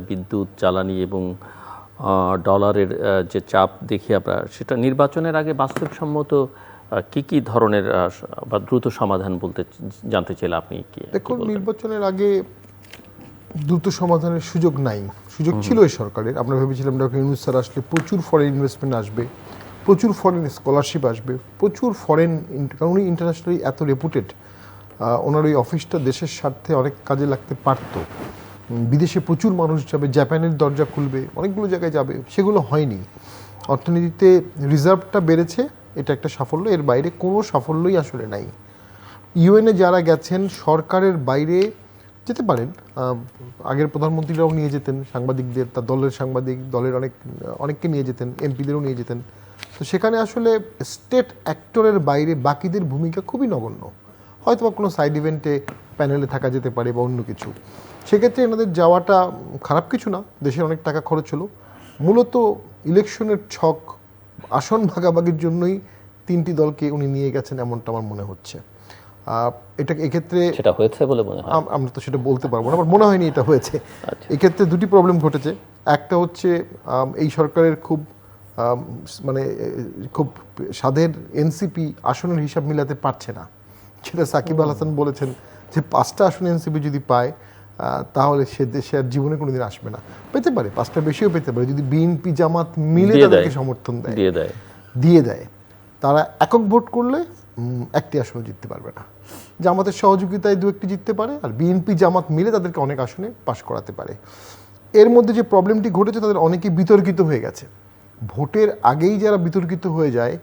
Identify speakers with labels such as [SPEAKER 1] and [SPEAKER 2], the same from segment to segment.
[SPEAKER 1] বিদ্যুৎ জ্বালানি এবং ডলারের যে চাপ দেখি আমরা সেটা নির্বাচনের আগে বাস্তবসম্মত কি কি ধরনের বা দ্রুত সমাধান বলতে জানতে চাইলে আপনি কি
[SPEAKER 2] দেখুন নির্বাচনের আগে দ্রুত সমাধানের সুযোগ নাই। সুযোগ ছিল এই সরকারের। আমরা ভেবেছিলাম ডক্টর ইউনুস স্যার আসলে প্রচুর ফরেন ইনভেস্টমেন্ট আসবে প্রচুর ফরেন স্কলারশিপ আসবে প্রচুর ফরেন কারণ উনি ইন্টারন্যাশনালি এত রেপুটেড ওনার ওই অফিসটা দেশের স্বার্থে অনেক কাজে লাগতে পারতো। বিদেশে প্রচুর মানুষ যাবে, জাপানের দরজা খুলবে, অনেকগুলো জায়গায় যাবে, সেগুলো হয়নি। অর্থনীতিতে রিজার্ভটা বেড়েছে, এটা একটা সাফল্য, এর বাইরে কোনো সাফল্যই আসলে নাই। ইউএনএ যারা গেছেন, সরকারের বাইরে যেতে পারেন আগের প্রধানমন্ত্রীরাও নিয়ে যেতেন, সাংবাদিকদের, তার দলের সাংবাদিক, দলের অনেক, অনেককে নিয়ে যেতেন, এমপিদেরও নিয়ে যেতেন। তো সেখানে আসলে স্টেট অ্যাক্টরের বাইরে বাকিদের ভূমিকা খুবই নগণ্য। হয়তো বা কোনো সাইড ইভেন্টে প্যানেলে থাকা যেতে পারে বা অন্য কিছু। সেক্ষেত্রে এনাদের যাওয়াটা খারাপ কিছু না দেশের অনেক টাকা খরচ হলো। মূলত ইলেকশনের ছক আসন ভাগাভাগির জন্যই তিনটি দলকে উনি নিয়ে গেছেন এমনটা আমার মনে হচ্ছে। এটা এক্ষেত্রে
[SPEAKER 1] সেটা হয়েছে বলে মনে হয়।
[SPEAKER 2] আমরা তো সেটা বলতে পারব না আমার মনে হয়নি এটা হয়েছে।
[SPEAKER 1] আচ্ছা।
[SPEAKER 2] এক্ষেত্রে দুটি প্রবলেম ঘটেছে। একটা হচ্ছে এই সরকারের খুব মানে খুব স্বাদের এনসিপি আসনের হিসাব মিলাতে পারছে না। সেটা সাকিব আল হাসান বলেছেন যে পাঁচটা আসন এনসিপি যদি পায় তাহলে সে দেশে আর জীবনে কোনোদিন আসবে না। পেতে পারে পাঁচটা বেশিও পেতে পারে। যদি বিএনপি জামাত মিলে তাদেরকে সমর্থন দেয়।
[SPEAKER 1] দিয়ে দেয়।
[SPEAKER 2] দিয়ে দেয়। তারা একক ভোট করলে একটি আসনও জিততে পারবে না। জামাতের সহযোগিতায় দু একটি জিততে পারে আর বিএনপি জামাত মিলে তাদেরকে অনেক আসনে পাশ করাতে পারে। এর মধ্যে যে প্রবলেমটি ঘটেছে তাদের অনেকে বিতর্কিত হয়ে গেছে। ভোটের আগেই যারা বিতর্কিত হয়ে যায়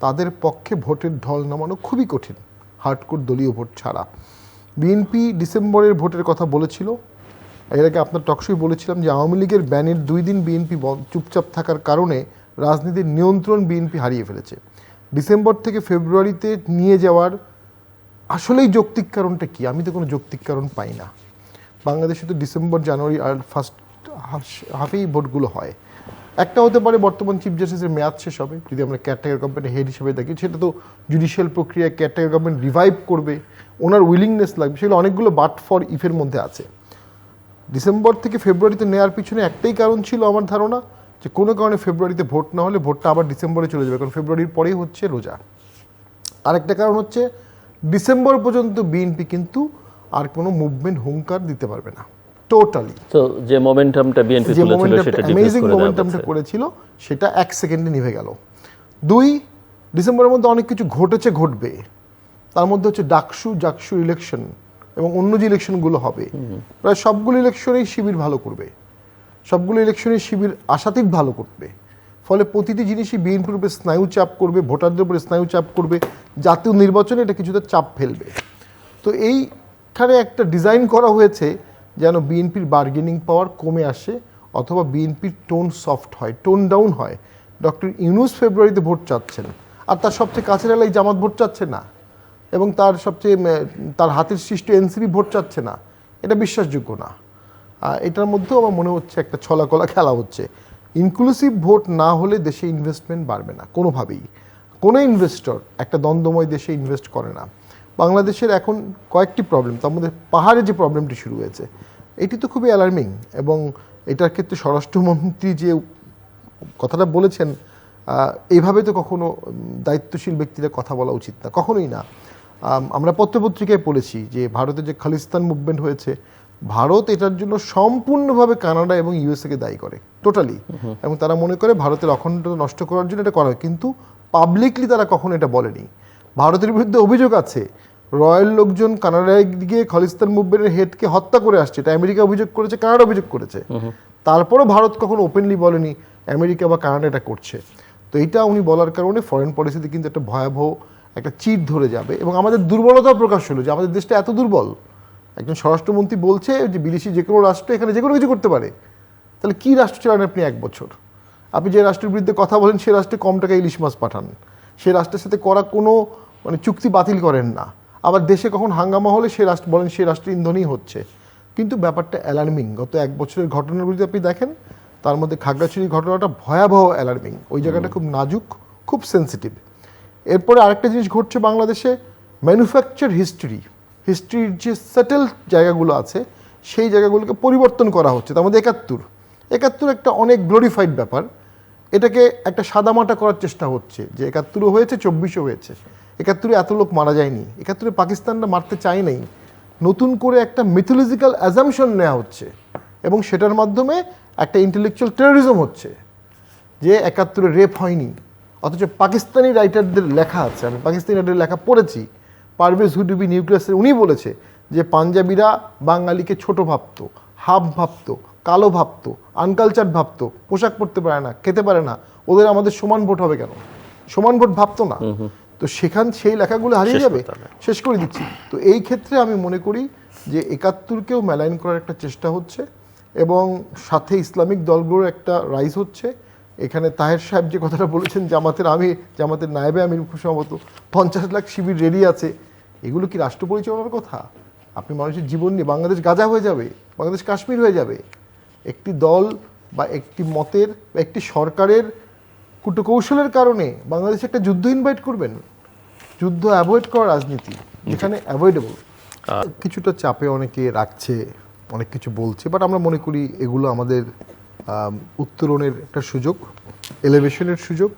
[SPEAKER 2] তাদের পক্ষে ভোটের ঢল নামানো খুবই কঠিন। হার্ডকোর দলীয় ভোট ছাড়া। বিএনপি ডিসেম্বরের ভোটের কথা বলেছিল। এর আগে আপনার টকশোই বলেছিলাম যে আওয়ামী লীগের ব্যানের দুই দিন বিএনপি চুপচাপ থাকার কারণে রাজনীতির নিয়ন্ত্রণ বিএনপি হারিয়ে ফেলেছে। ডিসেম্বর থেকে ফেব্রুয়ারিতে নিয়ে যাওয়ার আসলেই যৌক্তিক কারণটা কি? আমি তো কোনো যৌক্তিক কারণ পাই না। বাংলাদেশে তো ডিসেম্বর, জানুয়ারি আর ফার্স্ট হাফেই ভোটগুলো হয়। একটা হতে পারে বর্তমান চিফ জাস্টিসের মেয়াদ শেষ হবে, যদি আমরা ক্যাটাগরি গভর্নমেন্টের হেড হিসেবে দেখি, সেটা তো জুডিশিয়াল প্রক্রিয়া ক্যাটাগরি গভর্নমেন্ট রিভাইভ করবে, ওনার উইলিংনেস লাগবে, সেগুলো অনেকগুলো বাট ফর ইফের মধ্যে আছে। ডিসেম্বর থেকে ফেব্রুয়ারিতে নেওয়ার পিছনে একটাই কারণ ছিল আমার ধারণা, যে কোনো কারণে ফেব্রুয়ারিতে ভোট না হলে ভোটটা আবার ডিসেম্বরে চলে যাবে, কারণ ফেব্রুয়ারির পরেই হচ্ছে রোজা। আরেকটা কারণ হচ্ছে ডিসেম্বর পর্যন্ত বিএনপি কিন্তু আর কোনো মুভমেন্ট হুঙ্কার দিতে পারবে না। টোটালি
[SPEAKER 1] তো যে মোমেন্টামটা বিএনপি
[SPEAKER 2] যে
[SPEAKER 1] ডিফেন্স
[SPEAKER 2] অ্যামেজিং মোমেন্টামটা। করেছিল সেটা এক সেকেন্ডে নিভে গেল। দুই ডিসেম্বরের মধ্যে অনেক কিছু ঘটেছে ঘটবে। তার মধ্যে হচ্ছে ডাকসু জাকসু ইলেকশন এবং অন্য যে ইলেকশনগুলো হবে প্রায় সবগুলো ইলেকশনেই শিবির ভালো করবে। সবগুলো ইলেকশনে শিবির আশাতীত ভালো করবে। ফলে প্রতিটি জিনিসই বিএনপির উপরে স্নায়ু চাপ করবে ভোটারদের উপরে স্নায়ু চাপ করবে জাতীয় নির্বাচনে এটা কিছুটা চাপ ফেলবে। তো এইখানে একটা ডিজাইন করা হয়েছে যেন বিএনপির বার্গেনিং পাওয়ার কমে আসে অথবা বিএনপির টোন সফট হয় টোন ডাউন হয়। ডক্টর ইউনুস ফেব্রুয়ারিতে ভোট চাচ্ছেন, আর তার সবচেয়ে কাছের এলাকায় জামাত ভোট চাচ্ছে না এবং তার সবচেয়ে তার হাতের সৃষ্ট এনসিপি ভোট চাচ্ছে না। এটা বিশ্বাসযোগ্য না। এটার মধ্যেও আমার মনে হচ্ছে একটা ছলাকলা খেলা হচ্ছে। ইনক্লুসিভ ভোট না হলে দেশে ইনভেস্টমেন্ট বাড়বে না, কোনোভাবেই। কোনো ইনভেস্টর একটা দ্বন্দ্বময় দেশে ইনভেস্ট করে না। বাংলাদেশের এখন কয়েকটি প্রবলেম তার মধ্যে পাহাড়ে যে প্রবলেমটি শুরু হয়েছে এটি তো খুবই অ্যালার্মিং এবং এটার ক্ষেত্রে স্বরাষ্ট্রমন্ত্রী যে কথাটা বলেছেন এইভাবে তো কখনো দায়িত্বশীল ব্যক্তিরা কথা বলা উচিত না কখনোই না। আম, আমরা পত্রপত্রিকায় পড়েছি যে ভারতে যে খালিস্তান মুভমেন্ট হয়েছে ভারত এটার জন্য সম্পূর্ণভাবে কানাডা এবং ইউএসএকে দায়ী করে টোটালি এবং তারা মনে করে ভারতের অখণ্ডতা নষ্ট করার জন্য এটা করা হয় কিন্তু পাবলিকলি তারা কখনো এটা বলেনি। ভারতের বিরুদ্ধে অভিযোগ আছে। রয়্যাল লোকজন কানাডায় গিয়ে খালিস্তান মুভমেন্টের হেডকে হত্যা করে আসছে। এটা আমেরিকা অভিযোগ করেছে কানাডা অভিযোগ করেছে। তারপরও ভারত কখনো ওপেনলি বলেনি আমেরিকা বা কানাডা এটা করছে। তো এটা উনি বলার কারণে ফরেন পলিসিতে কিন্তু একটা ভয়াবহ একটা চিট ধরে যাবে এবং আমাদের দুর্বলতা প্রকাশ হলো যে আমাদের দেশটা এত দুর্বল। একজন স্বরাষ্ট্রমন্ত্রী বলছে যে বিদেশি যে কোনো রাষ্ট্র এখানে যে কোনো কিছু করতে পারে। তাহলে কি রাষ্ট্র চালান আপনি এক বছর? আপনি যে রাষ্ট্রের বিরুদ্ধে কথা বলেন সে রাষ্ট্রে কম টাকা ইলিশ মাছ পাঠান। সে রাষ্ট্রের সাথে করা কোনো মানে চুক্তি বাতিল করেন না। আবার দেশে কখন হাঙ্গামা হলে সে রাষ্ট্র বলেন সে রাষ্ট্রের ইন্ধনই হচ্ছে। কিন্তু ব্যাপারটা অ্যালার্মিং গত এক বছরের ঘটনার যদি আপনি দেখেন, তার মধ্যে খাগড়াছড়ির ঘটনাটা ভয়াবহ অ্যালার্মিং ওই জায়গাটা খুব নাজুক, খুব সেন্সিটিভ এরপরে আরেকটা জিনিস ঘটছে বাংলাদেশে ম্যানুফ্যাকচার হিস্ট্রি হিস্ট্রির যে সেটেল জায়গাগুলো আছে, সেই জায়গাগুলোকে পরিবর্তন করা হচ্ছে। তার মধ্যে একাত্তর। একাত্তর একটা অনেক গ্লোরিফাইড ব্যাপার। এটাকে একটা সাদামাটা করার চেষ্টা হচ্ছে যে একাত্তরও হয়েছে, চব্বিশও হয়েছে। একাত্তরে এত লোক মারা যায়নি। একাত্তরে পাকিস্তানরা মারতে চায় নাই। নতুন করে একটা মিথোলজিক্যাল অ্যাজামশন নেওয়া হচ্ছে এবং সেটার মাধ্যমে একটা ইন্টেলেকচুয়াল টেরোরিজম হচ্ছে যে একাত্তরে রেপ হয়নি। অথচ পাকিস্তানি রাইটারদের লেখা আছে, আমি পাকিস্তানি রাইটারের লেখা পড়েছি। পারভেজ হুডুবি নিউক্লিয়াসের উনি বলেছে যে পাঞ্জাবিরা বাঙালিকে ছোট ভাবতো হাফ ভাবতো, কালো ভাবতো আনকালচার ভাবতো, পোশাক পরতে পারে না, খেতে পারে না। ওদের আমাদের সমান ভোট হবে কেন? সমান ভোট ভাবতো না। তো সেখান সেই লেখাগুলো হারিয়ে যাবে? শেষ করে দিচ্ছি। তো এই ক্ষেত্রে আমি মনে করি যে একাত্তরকেও মেলাইন করার একটা চেষ্টা হচ্ছে এবং সাথে ইসলামিক দলগুলোর একটা রাইজ হচ্ছে। এখানে তাহের সাহেব যে কথাটা বলেছেন জামাতের আমি জামাতের নায়েবে আমির খুব সম্ভবত পঞ্চাশ লাখ শিবির রেডি আছে। এগুলো কি রাষ্ট্র পরিচালনার কথা? আপনি মানুষের জীবন নিয়ে বাংলাদেশ গাজা হয়ে যাবে বাংলাদেশ কাশ্মীর হয়ে যাবে। একটি দল বা একটি মতের বা একটি সরকারের কূটকৌশলের কারণে বাংলাদেশে একটা যুদ্ধ ইনভাইট করবেন। যুদ্ধ অ্যাভয়েড করা রাজনীতি যেখানে অ্যাভয়েডেবল কিছুটা চাপে অনেকে রাখছে অনেক কিছু বলছে বাট আমরা মনে করি এগুলো আমাদের আম, উত্তরণের একটা সুযোগ এলিভেশনের সুযোগ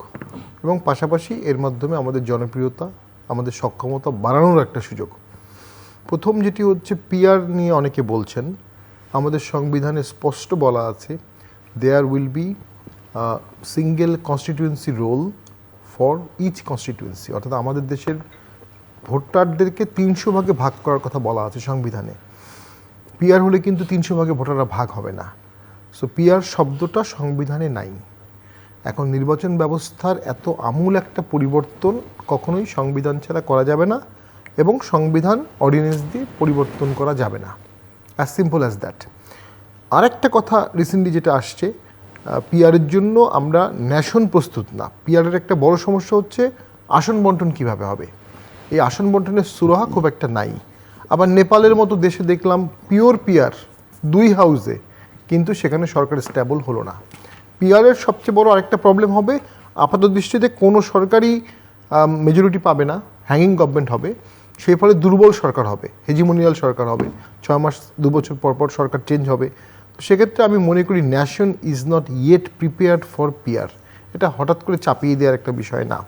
[SPEAKER 2] এবং পাশাপাশি এর মাধ্যমে আমাদের জনপ্রিয়তা আমাদের সক্ষমতা বাড়ানোর একটা সুযোগ। প্রথম যেটি হচ্ছে পিয়ার নিয়ে অনেকে বলছেন আমাদের সংবিধানে স্পষ্ট বলা আছে there will be single constituency roll for each constituency অর্থাৎ আমাদের দেশের ভোটারদেরকে তিনশো ভাগে ভাগ করার কথা বলা আছে সংবিধানে। পিআর হলে কিন্তু তিনশো ভাগে ভোটাররা ভাগ হবে না। সো পিআর শব্দটা সংবিধানে নাই। এখন নির্বাচন ব্যবস্থার এত আমূল একটা পরিবর্তন কখনোই সংবিধান ছাড়া করা যাবে না এবং সংবিধান অর্ডিন্যান্স দিয়ে পরিবর্তন করা যাবে না। অ্যাজ সিম্পল অ্যাজ দ্যাট আরেকটা কথা রিসেন্টলি যেটা আসছে পিআরের জন্য আমরা ন্যাশন প্রস্তুত না। পিআরের একটা বড় সমস্যা হচ্ছে আসন বন্টন কীভাবে হবে? এই আসন বন্টনের সুরাহা খুব একটা নাই। আবার নেপালের মতো দেশে দেখলাম পিওর পিআর দুই হাউসে কিন্তু সেখানে সরকার স্ট্যাবল হলো না। পিআরের সবচেয়ে বড় আরেকটা প্রবলেম হবে, আপাত দৃষ্টিতে কোনো সরকারি মেজরিটি পাবে না হ্যাঙ্গিং গভর্নমেন্ট হবে। সেই ফলে দুর্বল সরকার হবে হেজিমোনিয়াল সরকার হবে। ছয় মাস, দু বছর পর পর সরকার চেঞ্জ হবে। সেক্ষেত্রে আমি মনে করি nation is not yet prepared for peer এটা হঠাৎ করে চাপিয়ে দেওয়ার একটা বিষয় না।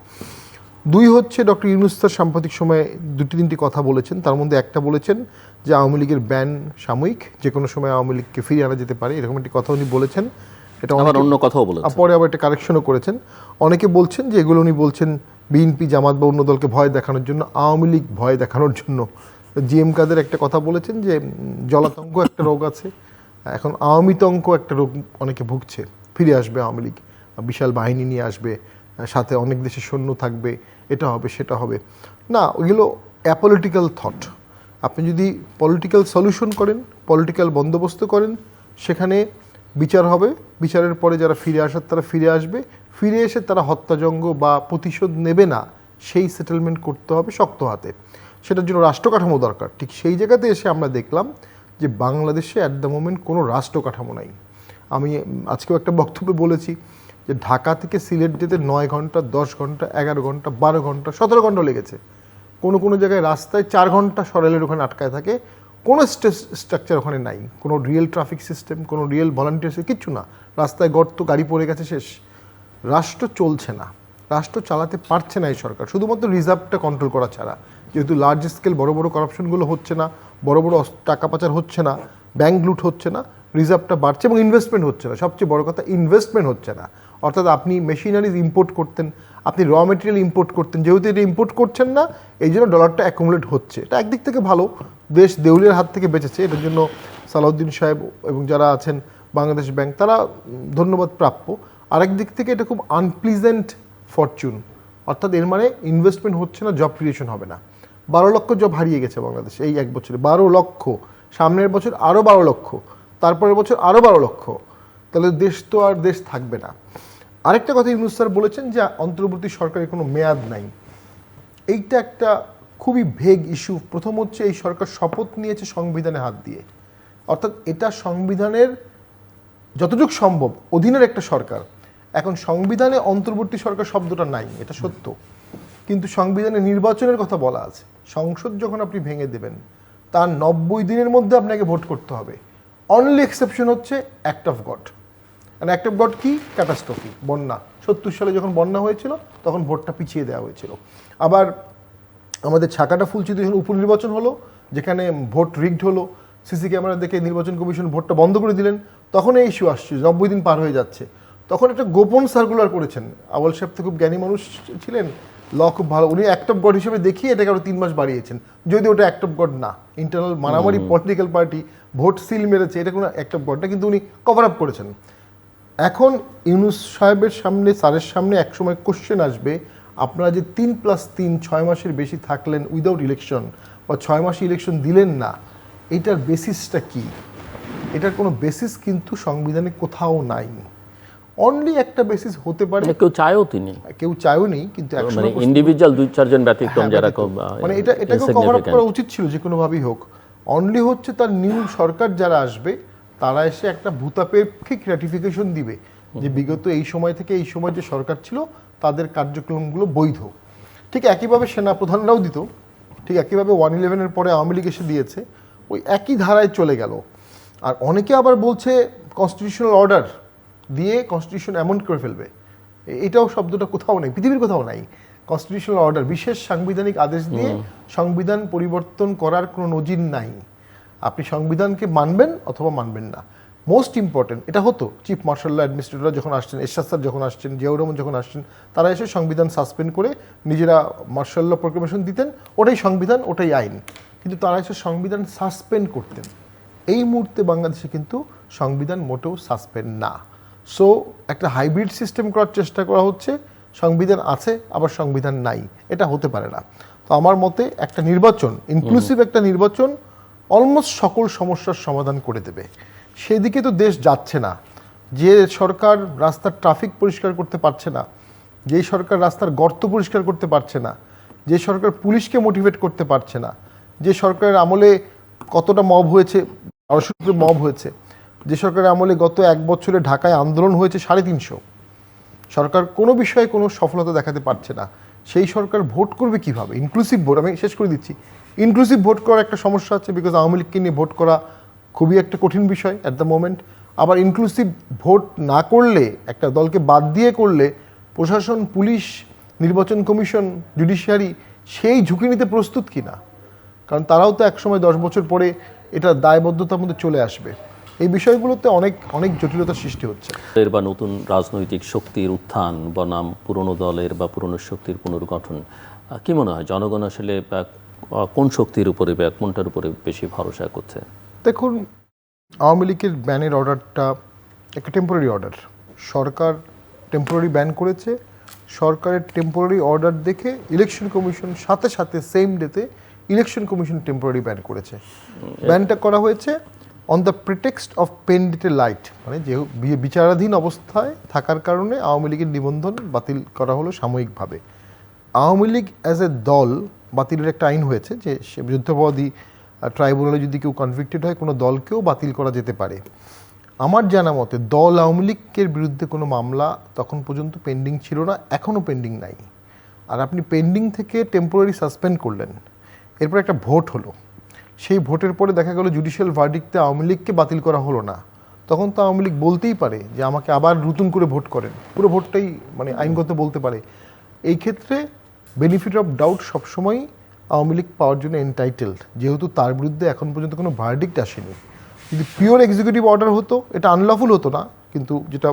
[SPEAKER 2] দুই হচ্ছে ডক্টর ইউনুস স্যার সাম্প্রতিক সময়ে দুটি তিনটি কথা বলেছেন। তার মধ্যে একটা বলেছেন যে আওয়ামী লীগের ব্যান সাময়িক যে কোনো সময় আওয়ামী লীগকে ফিরিয়ে আনা যেতে পারে এরকম একটি কথা উনি বলেছেন। এটা
[SPEAKER 1] আবার অন্য কথাও
[SPEAKER 2] আর পরে আবার একটা কারেকশনও করেছেন। অনেকে বলছেন যে এগুলো উনি বলছেন বিএনপি জামাত বা অন্য দলকে ভয় দেখানোর জন্য আওয়ামী লীগ ভয় দেখানোর জন্য। জিএম কাদের একটা কথা বলেছেন যে জলাতঙ্ক একটা রোগ আছে। এখন আওয়ামীতঙ্ক একটা রোগ অনেকে ভুগছে। ফিরে আসবে আওয়ামী লীগ, বিশাল বাহিনী নিয়ে আসবে, সাথে অনেক দেশের সৈন্য থাকবে, এটা হবে, সেটা হবে। না, ওইগুলো অ্যাপলিটিক্যাল থট আপনি যদি পলিটিক্যাল সলিউশন করেন পলিটিক্যাল বন্দোবস্ত করেন, সেখানে বিচার হবে। বিচারের পরে যারা ফিরে আসার, তারা ফিরে আসবে। ফিরে এসে তারা হত্যাজঙ্গ বা প্রতিশোধ নেবে না, সেই সেটেলমেন্ট করতে হবে শক্ত হাতে। সেটার জন্য রাষ্ট্র কাঠামো দরকার। ঠিক সেই জায়গাতে এসে আমরা দেখলাম যে বাংলাদেশে অ্যাট দ্য মোমেন্ট কোনো রাষ্ট্র কাঠামো নাই। আমি আজকেও একটা বক্তব্যে বলেছি যে ঢাকা থেকে সিলেট যেতে নয় ঘণ্টা, দশ ঘণ্টা, এগারো ঘণ্টা, বারো ঘণ্টা, সতেরো ঘণ্টা লেগেছে। কোনো কোনো জায়গায় রাস্তায় চার ঘণ্টা সরেলের ওখানে আটকায় থাকে। কোনো স্ট্রাকচার ওখানে নাই। কোনো রিয়েল ট্রাফিক সিস্টেম কোনো রিয়েল ভলান্টিয়ার্স কিচ্ছু না। রাস্তায় গর্ত, গাড়ি পড়ে গেছে, শেষ। রাষ্ট্র চলছে না। রাষ্ট্র চালাতে পারছে না এই সরকার। শুধুমাত্র রিজার্ভটা কন্ট্রোল করা ছাড়া। যেহেতু লার্জ স্কেল বড় বড় করাপশনগুলো হচ্ছে না বড় বড় টাকা পাচার হচ্ছে না ব্যাংক লুট হচ্ছে না রিজার্ভটা বাড়ছে এবং ইনভেস্টমেন্ট হচ্ছে না। সবচেয়ে বড় কথা ইনভেস্টমেন্ট হচ্ছে না। অর্থাৎ আপনি মেশিনারিজ ইম্পোর্ট করতেন, আপনি র মেটেরিয়াল ইম্পোর্ট করতেন, যেহেতু এটা ইম্পোর্ট করছেন না, এই জন্য ডলারটা অ্যাকুমুলেট হচ্ছে। এটা একদিক থেকে ভালো, দেশ দেউলের হাত থেকে বেঁচেছে, এটার জন্য সালাউদ্দিন সাহেব এবং যারা আছেন বাংলাদেশ ব্যাংক, তারা ধন্যবাদ প্রাপ্য। আরেক দিক থেকে এটা খুব আনপ্লিজেন্ট ফরচুন অর্থাৎ এর মানে ইনভেস্টমেন্ট হচ্ছে না জব ক্রিয়েশন হবে না। বারো লক্ষ জব হারিয়ে গেছে বাংলাদেশ এই এক বছরে। বারো লক্ষ। সামনের বছর আরও বারো লক্ষ। তারপরের বছর আরও বারো লক্ষ। তাহলে দেশ তো আর দেশ থাকবে না। আরেকটা কথা ইউনুস স্যার বলেছেন যে অন্তর্বর্তী সরকারের কোনো মেয়াদ নাই। এইটা একটা খুবই ভেগ ইস্যু প্রথম হচ্ছে এই সরকার শপথ নিয়েছে সংবিধানে হাত দিয়ে। অর্থাৎ এটা সংবিধানের যতটুকু সম্ভব অধীনের একটা সরকার। এখন সংবিধানে অন্তর্বর্তী সরকার শব্দটা নাই, এটা সত্য। কিন্তু সংবিধানে নির্বাচনের কথা বলা আছে। সংসদ যখন আপনি ভেঙে দেবেন, তার নব্বই দিনের মধ্যে আপনাকে ভোট করতে হবে। অনলি এক্সেপশন হচ্ছে অ্যাক্ট অফ গড মানে অ্যাক্ট অফ গড কি? ক্যাটাস্ট্রফি বন্যা। সত্তর সালে যখন বন্যা হয়েছিল, তখন ভোটটা পিছিয়ে দেওয়া হয়েছিল। আবার আমাদের ছাকাটা ফুলচিতে যখন উপনির্বাচন হলো, যেখানে ভোট রিগড হলো, সিসি ক্যামেরা দেখে নির্বাচন কমিশন ভোটটা বন্ধ করে দিলেন, তখন এই ইস্যু আসছে, নব্বই দিন পার হয়ে যাচ্ছে। তখন একটা গোপন সার্কুলার করেছেন। আওয়াল সাহেব তো খুব জ্ঞানী মানুষ ছিলেন ল খুব ভালো। উনি অ্যাক্ট অফ গড হিসেবে দেখিয়ে এটাকে আরও তিন মাস বাড়িয়েছেন। যদি ওটা অ্যাক্ট অফ গড না ইন্টারনাল মারামারি পলিটিক্যাল পার্টি ভোট সিল মেরেছে এটা কোনো অ্যাক্ট অফ গড না কিন্তু উনি কভার আপ করেছেন। এখন ইউনুস সাহেবের সামনে স্যারের সামনে একসময় কোশ্চেন আসবে আপনারা যে তিন প্লাস তিন ছয় মাসের বেশি থাকলেন উইদাউট ইলেকশন বা ছয় মাসে ইলেকশন দিলেন না এটার বেসিসটা কি? এটার কোনো বেসিস কিন্তু সংবিধানে কোথাও নাই। অনলি একটা বেসিস হতে পারে।
[SPEAKER 1] কেউ চায়ও তিনি।
[SPEAKER 2] কেউ চায়ও নেই কিন্তু
[SPEAKER 1] মানে ইন্ডিভিজুয়াল দুই চারজন ব্যতিক্রম
[SPEAKER 2] হ্যাঁ,
[SPEAKER 1] যারা
[SPEAKER 2] ব্যতিক্রম। মানে এটা এটাকে কভার আপ করা উচিত ছিল যে কোনোভাবেই হোক। অনলি হচ্ছে তার নিউ সরকার যারা আসবে তারা এসে একটা ভূতাপেক্ষিক র্যাটিফিকেশন দিবে যে বিগত এই সময় থেকে এই সময় যে সরকার ছিল তাদের কার্যক্রমগুলো বৈধ। ঠিক একইভাবে সেনা প্রধানরাও দিত। ঠিক একইভাবে ওয়ান ইলেভেনের পরে আওয়ামী লীগ এসে দিয়েছে। ওই একই ধারায় চলে গেল। আর অনেকে আবার বলছে কনস্টিটিউশনাল অর্ডার দিয়ে কনস্টিটিউশন এমন করে ফেলবে। এটাও শব্দটা কোথাও নেই পৃথিবীর কোথাও নাই। কনস্টিটিউশনাল অর্ডার বিশেষ সাংবিধানিক আদেশ দিয়ে সংবিধান পরিবর্তন করার কোনো নজির নাই। আপনি সংবিধানকে মানবেন অথবা মানবেন না। মোস্ট ইম্পর্টেন্ট এটা হতো চিফ মার্শাল অ্যাডমিনিস্ট্রেটর যখন আসছেন এরশাদ স্যার যখন আসছেন জিয়াউর রহমান যখন আসছেন তারা এসে সংবিধান সাসপেন্ড করে নিজেরা মার্শাল ল প্রোক্লেমেশন দিতেন ওটাই সংবিধান ওটাই আইন। কিন্তু তারা এসে সংবিধান সাসপেন্ড করতেন। এই মুহূর্তে বাংলাদেশে কিন্তু সংবিধান মোটেও সাসপেন্ড না। সো একটা হাইব্রিড সিস্টেম করার চেষ্টা করা হচ্ছে। সংবিধান আছে, আবার সংবিধান নাই। এটা হতে পারে না। তো আমার মতে একটা নির্বাচন ইনক্লুসিভ একটা নির্বাচন অলমোস্ট সকল সমস্যার সমাধান করে দেবে। সেদিকে তো দেশ যাচ্ছে না। যে সরকার রাস্তার ট্রাফিক পরিষ্কার করতে পারছে না যেই সরকার রাস্তার গর্ত পরিষ্কার করতে পারছে না, যে সরকার পুলিশকে মোটিভেট করতে পারছে না, যে সরকারের আমলে কতটা মব হয়েছে, বারোশো মব হয়েছে যে সরকারের আমলে গত এক বছরে ঢাকায় আন্দোলন হয়েছে সাড়ে তিনশো। সরকার কোনো বিষয়ে কোনো সফলতা দেখাতে পারছে না। সেই সরকার ভোট করবে কীভাবে? ইনক্লুসিভ ভোট আমি শেষ করে দিচ্ছি। ইনক্লুসিভ ভোট করার একটা সমস্যা আছে বিকজ আওয়ামী লীগকে নিয়ে ভোট করা খুবই একটা কঠিন বিষয় অ্যাট দ্য মোমেন্ট আবার ইনক্লুসিভ ভোট না করলে, একটা দলকে বাদ দিয়ে করলে প্রশাসন, পুলিশ, নির্বাচন কমিশন জুডিশিয়ারি সেই ঝুঁকি নিতে প্রস্তুত কিনা? কারণ তারাও তো একসময় দশ বছর পরে এটা দায়বদ্ধতার মধ্যে চলে আসবে। এই বিষয়গুলোতে অনেক অনেক জটিলতার সৃষ্টি হচ্ছে।
[SPEAKER 1] এর বা নতুন রাজনৈতিক শক্তির উত্থান বনাম পুরনো দলের বা পুরনো শক্তির পুনর্গঠন কি মনে হয়? জনগণ আসলে কোন শক্তির উপরে বা কোনটার উপরে বেশি ভরসা করছে?
[SPEAKER 2] দেখুন আওয়ামী লীগের ব্যানের অর্ডারটা একটা টেম্পোরারি অর্ডার সরকার টেম্পোরারি ব্যান করেছে। সরকারের টেম্পোরারি অর্ডার দেখে ইলেকশন কমিশন সাথে সাথে সেম ডেতে ইলেকশন কমিশন টেম্পোরারি ব্যান করেছে। ব্যানটা করা হয়েছে। On the pretext of pendente lite মানে যে বিচারাধীন অবস্থায় থাকার কারণে আওয়ামী লীগের নিবন্ধন বাতিল করা হলো সাময়িকভাবে। আওয়ামী লীগ অ্যাজ এ দল বাতিলের একটা আইন হয়েছে যে সে যুদ্ধাপরাধী ট্রাইব্যুনালে যদি কেউ কনভিক্টেড হয়, কোনো দলকেও বাতিল করা যেতে পারে। আমার জানা মতে, দল আওয়ামী লীগের বিরুদ্ধে কোনো মামলা তখন পর্যন্ত পেন্ডিং ছিল না, এখনও পেন্ডিং নাই। আর আপনি পেন্ডিং থেকে টেম্পোরারি সাসপেন্ড করলেন। এরপর একটা ভোট হলো। সেই ভোটের পরে দেখা গেল জুডিশিয়াল ভার্ডিক্টে আওয়ামী লীগকে বাতিল করা হলো না। তখন তো আওয়ামী লীগ বলতেই পারে যে আমাকে আবার নতুন করে ভোট করেন। পুরো ভোটটাই মানে আইনগত বলতে পারে। এই ক্ষেত্রে বেনিফিট অফ ডাউট সবসময়ই আওয়ামী লীগ পাওয়ার জন্য এনটাইটেলড যেহেতু তার বিরুদ্ধে এখন পর্যন্ত কোনো ভার্ডিক্ট আসেনি। যদি পিওর এক্সিকিউটিভ অর্ডার হতো, এটা আনলফুল হতো না, কিন্তু যেটা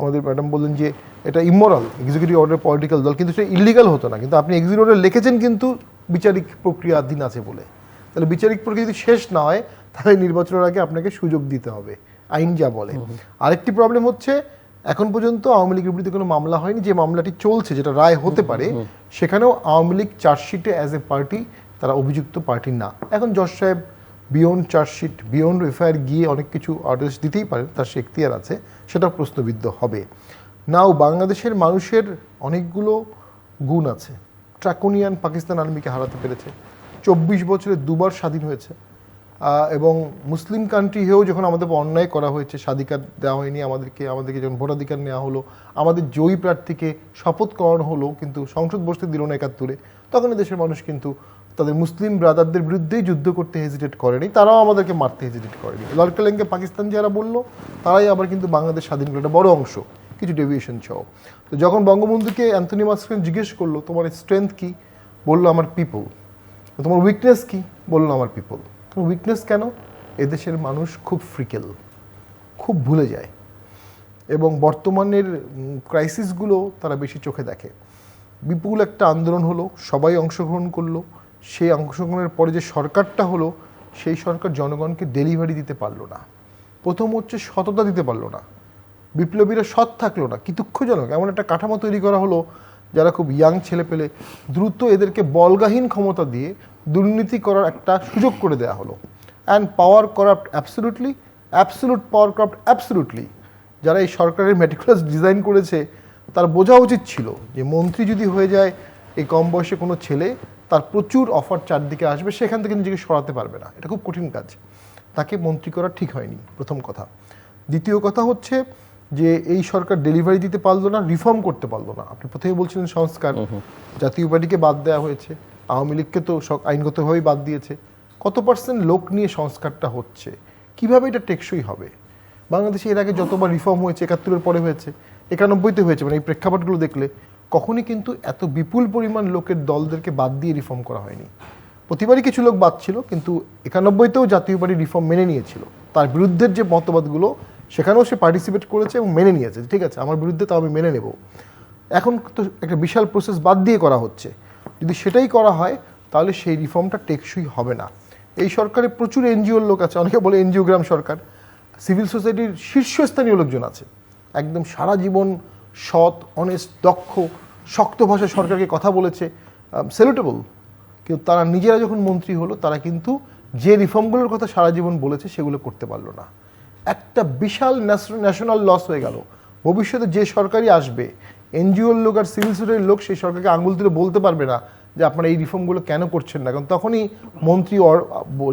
[SPEAKER 2] আমাদের ম্যাডাম বললেন যে এটা ইমোরাল এক্সিকিউটিভ অর্ডার পলিটিক্যাল দল, কিন্তু সেটা ইলিগাল হতো না। কিন্তু আপনি এক্সিকিউটিভ অর্ডার লিখেছেন কিন্তু বিচারিক প্রক্রিয়াধীন আছে বলে। তাহলে বিচারিক প্রক্রিয়া যদি শেষ না হয় তাহলে নির্বাচনের আগে আপনাকে সুযোগ দিতে হবে। আইন যা বলে। আরেকটি প্রবলেম হচ্ছে এখন পর্যন্ত আওয়ামী লীগের বিরুদ্ধে কোনো মামলা হয়নি। যে মামলাটি চলছে যেটা রায় হতে পারে সেখানেও আওয়ামী লীগ চার্জশিটে অ্যাজ এ পার্টি তারা অভিযুক্ত পার্টি না। এখন জজ সাহেব বিয়ন্ড চার্জশিট বিয়ন্ড এফআইআর গিয়ে অনেক কিছু আদেশ দিতেই পারেন তার সে এখতিয়ার আছে সেটা প্রশ্নবিদ্ধ হবে। নাও বাংলাদেশের মানুষের অনেকগুলো গুণ আছে। ট্রাকোনিয়ান পাকিস্তান আর্মিকে হারাতে পেরেছে। চব্বিশ বছরে দুবার স্বাধীন হয়েছে। এবং মুসলিম কান্ট্রি হয়েও যখন আমাদের অন্যায় করা হয়েছে, স্বাধিকার দেওয়া হয়নি আমাদেরকে আমাদেরকে যখন ভোটাধিকার নেওয়া হলো, আমাদের জয়ী প্রার্থীকে শপথ করানো হলো, কিন্তু সংসদ বসতে দিল না একাত্তরে, তখন দেশের মানুষ কিন্তু তাদের মুসলিম ব্রাদারদের বিরুদ্ধেই যুদ্ধ করতে হেজিটেট করেনি, তারাও আমাদেরকে মারতে হেজিটেট করেনি। লড়কেলেঙ্গে পাকিস্তান যারা বলল, তারাই আবার কিন্তু বাংলাদেশ স্বাধীন একটা বড় অংশ, কিছু ডেভিয়েশন সহ তো যখন বঙ্গবন্ধুকে অ্যান্থনি মাস্করেন জিজ্ঞেস করল, তোমার স্ট্রেংথ কী? বলল, আমার পিপল তোমার উইকনেস কি? বলল আমার পিপল তোমার উইকনেস কেন? এদেশের মানুষ খুব ফ্রিকেল খুব ভুলে যায় এবং বর্তমানের ক্রাইসিসগুলো তারা বেশি চোখে দেখে। বিপুল একটা আন্দোলন হলো, সবাই অংশগ্রহণ করল, সেই অংশগ্রহণের পরে যে সরকারটা হলো, সেই সরকার জনগণকে ডেলিভারি দিতে পারল না। প্রথম হচ্ছে সততা দিতে পারল না। বিপ্লবীরা সৎ থাকল না কি দুঃখজনক এমন একটা কাঠামো তৈরি করা হলো যারা খুব ইয়াং ছেলে পেলে, দ্রুত এদেরকে বলগাহীন ক্ষমতা দিয়ে দুর্নীতি করার একটা সুযোগ করে দেওয়া হলো। And power corrupt absolutely absolute power corrupt absolutely যারা এই সরকারের মেটিকুলাস ডিজাইন করেছে, তার বোঝা উচিত ছিল যে মন্ত্রী যদি হয়ে যায়, এই কম বয়সে কোনো ছেলে, তার প্রচুর অফার চারদিকে আসবে, সেখান থেকে নিজেকে সরাতে পারবে না। এটা খুব কঠিন কাজ। তাকে মন্ত্রী করা ঠিক হয়নি, প্রথম কথা। দ্বিতীয় কথা হচ্ছে যে এই সরকার ডেলিভারি দিতে পারল না রিফর্ম করতে পারল না। আপনি প্রথমে বলছিলেন সংস্কার। জাতীয় পার্টিকে বাদ দেওয়া হয়েছে। আওয়ামী লীগকে তো আইনগতভাবেই বাদ দিয়েছে। কত পার্সেন্ট লোক নিয়ে সংস্কারটা হচ্ছে? কীভাবে এটা টেকসই হবে? বাংলাদেশে এর আগে যতবার রিফর্ম হয়েছে একাত্তরের পরে হয়েছে একানব্বইতে হয়েছে মানে এই প্রেক্ষাপটগুলো দেখলে কখনই কিন্তু এত বিপুল পরিমাণ লোকের দলদেরকে বাদ দিয়ে রিফর্ম করা হয়নি। প্রতিবারই কিছু লোক বাদ ছিল কিন্তু একানব্বইতেও জাতীয় পার্টি রিফর্ম মেনে নিয়েছিল। তার বিরুদ্ধের যে মতবাদগুলো সেখানেও সে পার্টিসিপেট করেছে এবং মেনে নিয়েছে। ঠিক আছে, আমার বিরুদ্ধে তাও আমি মেনে নেব। এখন তো একটা বিশাল প্রসেস বাদ দিয়ে করা হচ্ছে। যদি সেটাই করা হয়, তাহলে সেই রিফর্মটা টেকসই হবে না। এই সরকারে প্রচুর এনজিওর লোক আছে, অনেকে বলে এনজিওগ্রাম সরকার। সিভিল সোসাইটির শীর্ষস্থানীয় লোকজন আছে। একদম সারা জীবন সৎ অনেস্ট দক্ষ, শক্ত ভাষায় সরকারকে কথা বলেছে। সেলুটেবল কিন্তু তারা নিজেরা যখন মন্ত্রী হলো, তারা কিন্তু যে রিফর্মগুলোর কথা সারা জীবন বলেছে, সেগুলো করতে পারল না। একটা বিশাল ন্যাশনাল লস হয়ে গেল। ভবিষ্যতে যে সরকারই আসবে এনজিওর লোক আর সিভিল সোসাইটির লোক সেই সরকারকে আঙুল তুলে বলতে পারবে না যে আপনারা এই রিফর্মগুলো কেন করছেন না। কারণ তখনই মন্ত্রী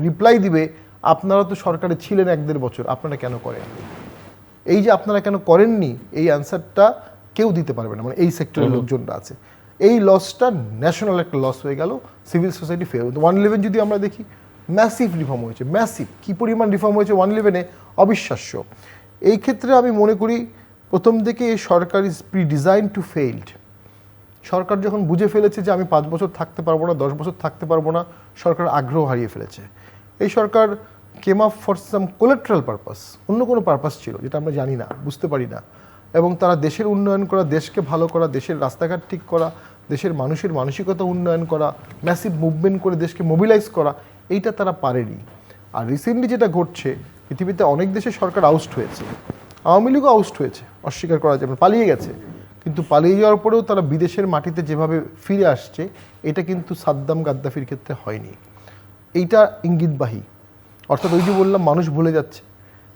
[SPEAKER 2] রিপ্লাই দিবে আপনারা তো সরকারে ছিলেন এক দেড় বছর আপনারা কেন করেন? এই যে আপনারা কেন করেননি এই অ্যান্সারটা কেউ দিতে পারবে না। মানে এই সেক্টরের লোকজনরা আছে। এই লসটা ন্যাশনাল একটা লস হয়ে গেল civil society fail one eleven যদি আমরা দেখি ম্যাসিভ রিফর্ম হয়েছে ম্যাসিভ কী পরিমাণ রিফর্ম হয়েছে ওয়ান ইলেভেনে অবিশ্বাস্য। এই ক্ষেত্রে আমি মনে করি প্রথম থেকে এই সরকার is pre design to failed সরকার যখন বুঝে ফেলেছে যে আমি পাঁচ বছর থাকতে পারব না, দশ বছর থাকতে পারব না, সরকার আগ্রহ হারিয়ে ফেলেছে। এই সরকার came up for some collateral purpose অন্য কোনো পারপাস ছিল, যেটা আমরা জানি না, বুঝতে পারি না। এবং তারা দেশের উন্নয়ন করা, দেশকে ভালো করা, দেশের রাস্তাঘাট ঠিক করা, দেশের মানুষের মানসিকতা উন্নয়ন করা ম্যাসিভ মুভমেন্ট করে দেশকে মোবিলাইজ করা, এইটা তারা পারেনি। আর রিসেন্টলি যেটা ঘটছে পৃথিবীতে অনেক দেশে সরকার আউস্ট হয়েছে। আওয়ামী লীগও আউস্ট হয়েছে অস্বীকার করা যাবে পালিয়ে গেছে। কিন্তু পালিয়ে যাওয়ার পরেও তারা বিদেশের মাটিতে যেভাবে ফিরে আসছে এটা কিন্তু সাদ্দাম গাদ্দাফির ক্ষেত্রে হয়নি। এইটা ইঙ্গিতবাহী। অর্থাৎ ওই যে বললাম মানুষ ভুলে যাচ্ছে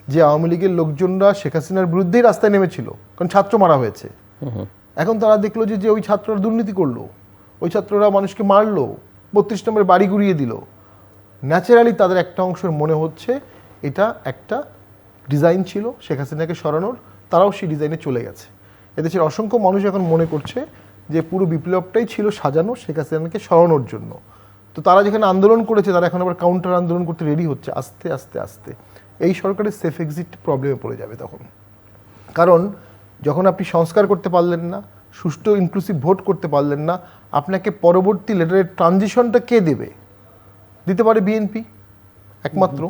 [SPEAKER 2] যে আওয়ামী লীগের লোকজনরা শেখ হাসিনার বিরুদ্ধেই রাস্তায় নেমেছিল কারণ ছাত্র মারা হয়েছে। এখন তারা দেখল যে ওই ছাত্ররা দুর্নীতি করল ওই ছাত্ররা মানুষকে মারলো বত্রিশ নম্বরে বাড়ি গুড়িয়ে দিল। ন্যাচারালি তাদের একটা অংশের মনে হচ্ছে এটা একটা ডিজাইন ছিল শেখ হাসিনাকে সরানোর, তারাও সেই ডিজাইনে চলে গেছে। এদেশের অসংখ্য মানুষ এখন মনে করছে যে পুরো বিপ্লবটাই ছিল সাজানো শেখ হাসিনাকে সরানোর জন্য। তো তারা যেখানে আন্দোলন করেছে, তারা এখন আবার কাউন্টার আন্দোলন করতে রেডি হচ্ছে, আস্তে আস্তে আস্তে। এই সরকারের সেফ এক্সিট প্রবলেমে পড়ে যাবে তখন। কারণ যখন আপনি সংস্কার করতে পারলেন না, সুষ্ঠু ইনক্লুসিভ ভোট করতে পারলেন না, আপনাকে পরবর্তী লেটারের ট্রানজিশনটা কে দেবে? দিতে পারে বিএনপি একমাত্র।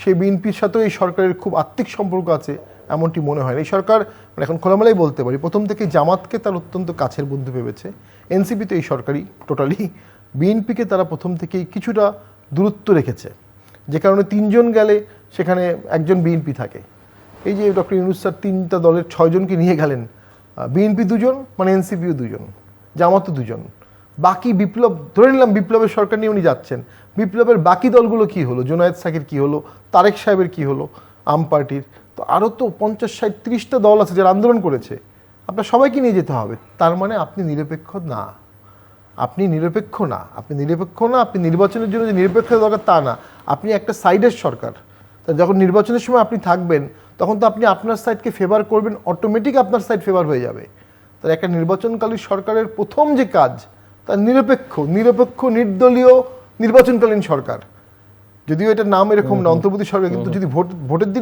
[SPEAKER 2] সেই বিএনপির সাথেও এই সরকারের খুব আত্মিক সম্পর্ক আছে, এমনটি মনে হয় না। এই সরকার মানে এখন খোলামেলাই বলতে পারি, প্রথম থেকে জামাতকে তার অত্যন্ত কাছের বন্ধু ভেবেছে। এনসিপি তো এই সরকারই টোটালি বিএনপিকে তারা প্রথম থেকেই কিছুটা দূরত্ব রেখেছে। যে কারণে তিনজন গেলে সেখানে একজন বিএনপি থাকে। এই যে ডক্টর ইউনুস স্যার তিনটা দলের ছয়জনকে নিয়ে গেলেন বিএনপি দুজন মানে এনসিপিও দুজন, জামাতও দুজন। বাকি বিপ্লব, ধরে নিলাম বিপ্লবের সরকার নিয়ে উনি যাচ্ছেন, বিপ্লবের বাকি দলগুলো কি হলো? জোনায়েদ সাকির কি হলো? তারেক সাহেবের কি হলো? আম পার্টির। তো আরও তো পঞ্চাশ ষাট ত্রিশটা দল আছে যারা আন্দোলন করেছে। আপনার সবাইকে নিয়ে যেতে হবে। তার মানে আপনি নিরপেক্ষ না। আপনি নিরপেক্ষ না। আপনি নিরপেক্ষ না, আপনি নির্বাচনের জন্য যে নিরপেক্ষ দরকার তা না। আপনি একটা সাইডের সরকার। তা যখন নির্বাচনের সময় আপনি থাকবেন, তখন তো আপনি আপনার সাইডকে ফেভার করবেন অটোমেটিক আপনার সাইড ফেভার হয়ে যাবে। তাই একটা নির্বাচনকালীন সরকারের প্রথম যে কাজ তার নিরপেক্ষ নিরপেক্ষ নির্দলীয় নির্বাচনকালীন সরকার। যদিও এটা নাম এরকম না অন্তর্বর্তী সরকার কিন্তু যদি ভোট ভোটের দিনে